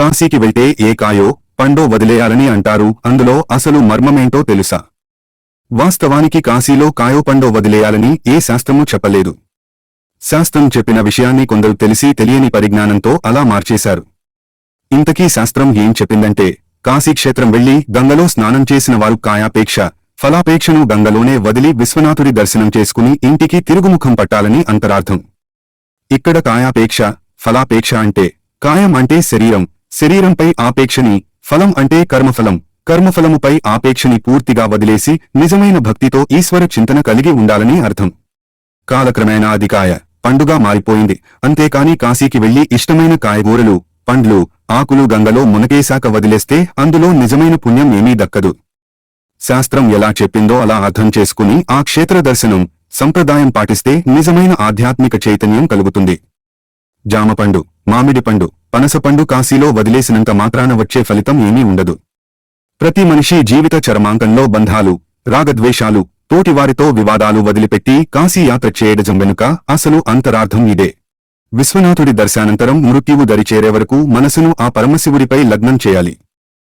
కాశీకి వెళ్తే ఏ కాయో పండో వదిలేయాలని అంటారు. అందులో అసలు మర్మమేంటో తెలుసా? వాస్తవానికి కాశీలో కాయో పండో వదిలేయాలని ఏ శాస్త్రమూ చెప్పలేదు. శాస్త్రం చెప్పిన విషయాన్ని కొందరు తెలిసి తెలియని పరిజ్ఞానంతో అలా మార్చేశారు. ఇంతకీ శాస్త్రం ఏం చెప్పిందంటే కాశీక్షేత్రం వెళ్ళి గంగలో స్నానం చేసిన వారు కాయాపేక్ష ఫలాపేక్షను గంగలోనే వదిలి విశ్వనాథుడి దర్శనం చేసుకుని ఇంటికి తిరుగుముఖం పట్టాలని అంతరార్థం. ఇక్కడ కాయాపేక్ష ఫలాపేక్ష అంటే కాయం అంటే శరీరం శరీరంపై ఆపేక్షని ఫలం అంటే కర్మఫలం. కర్మఫలముపై ఆపేక్షని పూర్తిగా వదిలేసి నిజమైన భక్తితో ఈశ్వర చింతన కలిగి ఉండాలని అర్థం. కాలక్రమేణా అధికాయ పండుగ పండుగా మారిపోయింది. అంతేకాని కాశీకి వెళ్ళి ఇష్టమైన కాయగూరలు పండ్లు ఆకులు గంగలో మునకేశాక వదిలేస్తే అందులో నిజమైన పుణ్యం ఏమీ దక్కదు. శాస్త్రం ఎలా చెప్పిందో అలా అర్థం చేసుకుని ఆ క్షేత్ర దర్శనం సంప్రదాయం పాటిస్తే నిజమైన ఆధ్యాత్మిక చైతన్యం కలుగుతుంది. జామపండు మామిడిపండు పనసపండు కాశీలో వదిలేసినంత మాత్రాన వచ్చే ఫలితం ఏమీ ఉండదు. ప్రతి మనిషి జీవిత చరమాంకంలో బంధాలు రాగద్వేషాలు తోటివారితో వివాదాలు వదిలిపెట్టి కాశీయాత్ర చేయడం వెనుక అసలు అంతరార్థం ఇదే. విశ్వనాథుడి దర్శానంతరం మృత్యువు దరిచేరే వరకు మనసును ఆ పరమశివుడిపై లగ్నం చేయాలి.